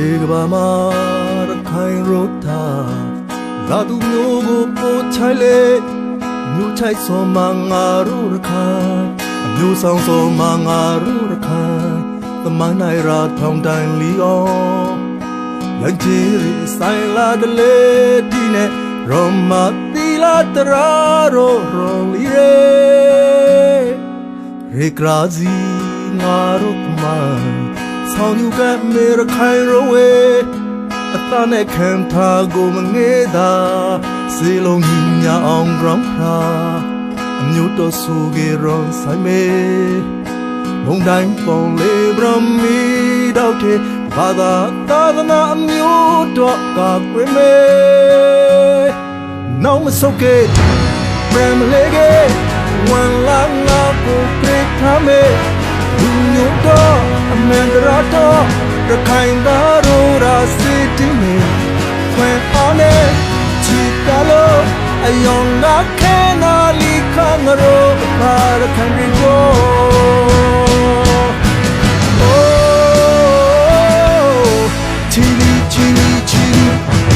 ဒီကဘာမှာရခိုင်ရုတ်တာငါတို့မျိုးကိုပို့ချိုင်လေမျိုးချိုင်ဆုံးမငါတို့ရခိုင်အမျိုးဆောင်ဆုံးမငါတို့ရခိုင်သမန်နိုင်ရာထောင်တိုင်လီအောင်လန်ချီရီဆိုင်လာတလေဒီနဲ့ရောမသီလာတရာရောရောလီရေရေကရာဇီငါတို့မှ ဆောင်ယူကမေရခိုင်ရောဝေအတနဲ့ခံထားကိုမငေးတာစေလုံးညီညာအောင်ဂရမ်ဖရာအမျိုးတော်ဆူကေရွန်ဆိုင်မေမုန်တိုင်းပုံလေးဗရမီတော့တဲ့ဘာသာသာသနာအမျိုးတော်ကကွေမေနောင်မဆုတ်ကေပရမလေးကေဝန်လာငါကိုပြထားမေလူ မျိုးတော်အမန်တရာတော်ရခိုင်သားတို့ရာစီတီမေဖွင့်အောင်နေချီတလို့အယောင်ငါခဲနာလီခငရောပါရခိုင်ရီကို Oh, chili, chili, chili, chili,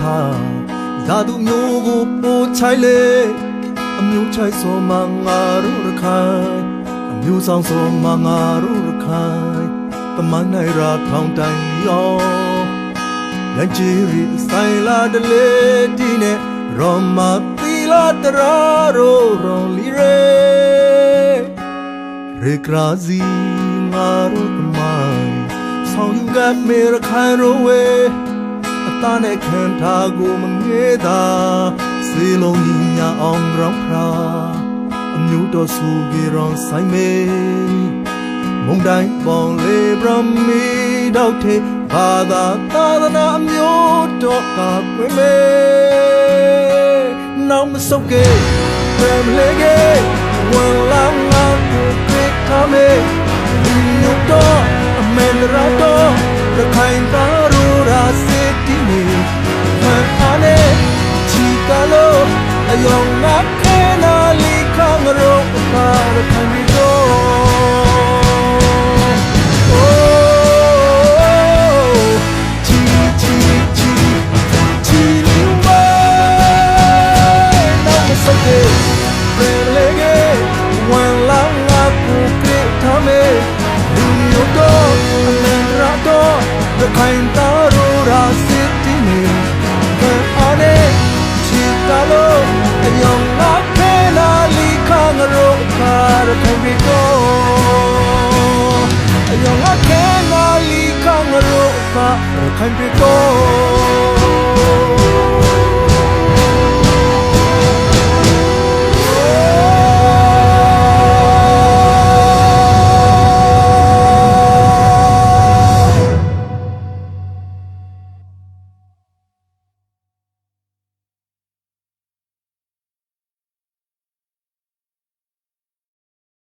ခိုင်ရတ်တာဇာသူမျိုးကိုပို့ချိုင်လေအမျိုးချိုင်စောမငါတို့ရခိုင်အမျိုးဆောင်စောမငါတို့ရခိုင်တမန်နိုင်ရာထောင်တိုင်ရောရန်ကြီးရီဆိုင်လာတလေဒီနဲ့ရောမသီလာတရာရောရောလီရေရေကရာဇီငါတို့တမိုင်းဆောင်ယူကမေရခိုင်ရောဝေအ သားနဲ့ခံထားကိုမငေးတာစေလုံးညီညာအောင်ရောင်ဖရာအမျိုးတော်ဆူကြီးရောင်ဆိုင်မေမုန်တိုင်းပေါင်လေးဗရမီတော့ထေဘာသာသာသနာအမျိုးတော်ကပြိမေနောင်မဆုတ်ကေပရမလေးကေဝန်လာငါကိုပြစ်ထားမေဒီညတော့အမန်ရာတော့ရခိုင်သား the kind taru rasiti ni. Kan ane, chita lo, ayong akela likang ro par kambito. အယောင်ငါခဲနာလီကငါရောပါခိုင်ပြေကို